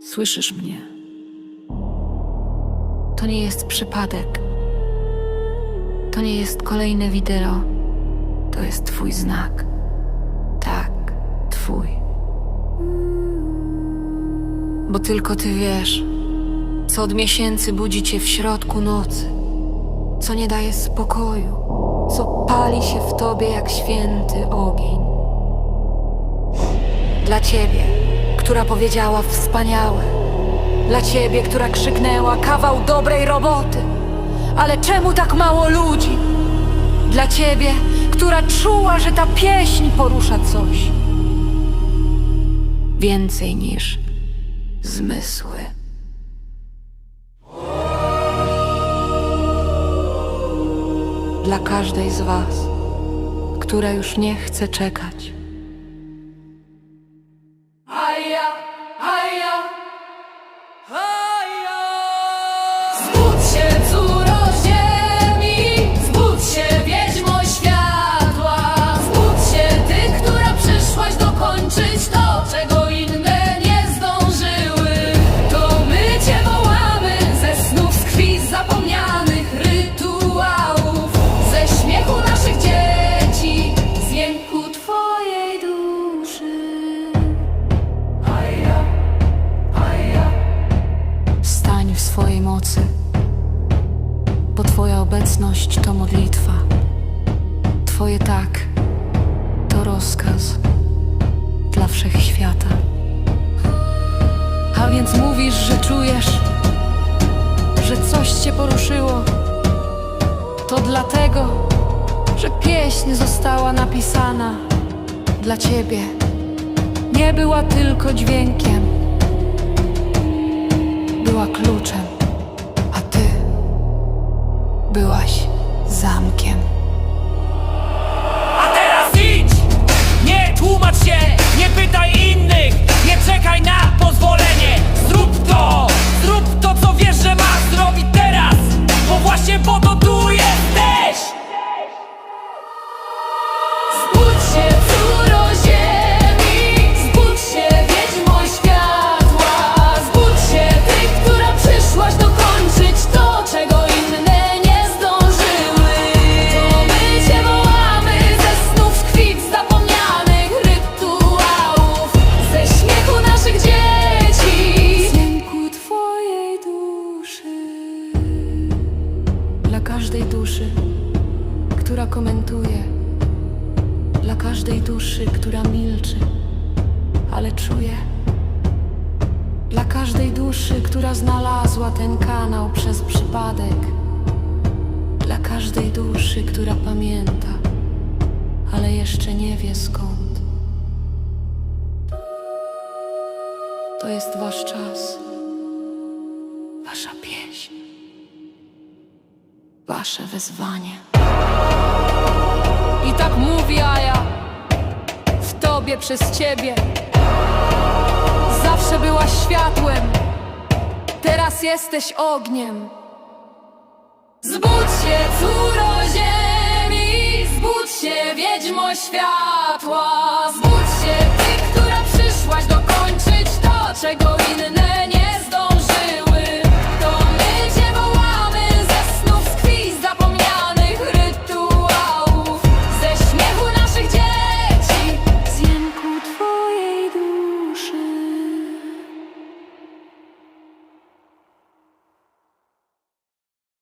Słyszysz mnie? To nie jest przypadek. To nie jest kolejne wideo. To jest Twój znak. Tak, Twój. Bo tylko Ty wiesz, co od miesięcy budzi Cię w środku nocy, co nie daje spokoju, co pali się w Tobie jak święty ogień. Dla Ciebie, która powiedziała wspaniałe. Dla Ciebie, która krzyknęła kawał dobrej roboty. Ale czemu tak mało ludzi? Dla Ciebie, która czuła, że ta pieśń porusza coś. Więcej niż zmysły. Dla każdej z Was, która już nie chce czekać. Twoja obecność to modlitwa. Twoje tak to rozkaz dla wszechświata. A więc mówisz, że czujesz, że coś Cię poruszyło. To dlatego, że pieśń została napisana dla Ciebie. Nie była tylko dźwiękiem była kluczem, byłaś zamkiem. Która komentuje. Dla każdej duszy, która milczy, ale czuje. Dla każdej duszy, która znalazła ten kanał przez przypadek. Dla każdej duszy, która pamięta, ale jeszcze nie wie skąd. To jest wasz czas, wasza pieśń, wasze wezwanie. I tak mówi Aja, w tobie przez ciebie. Zawsze byłaś światłem, teraz jesteś ogniem. Zbudź się, córo ziemi, zbudź się, wiedźmo światła. Zbudź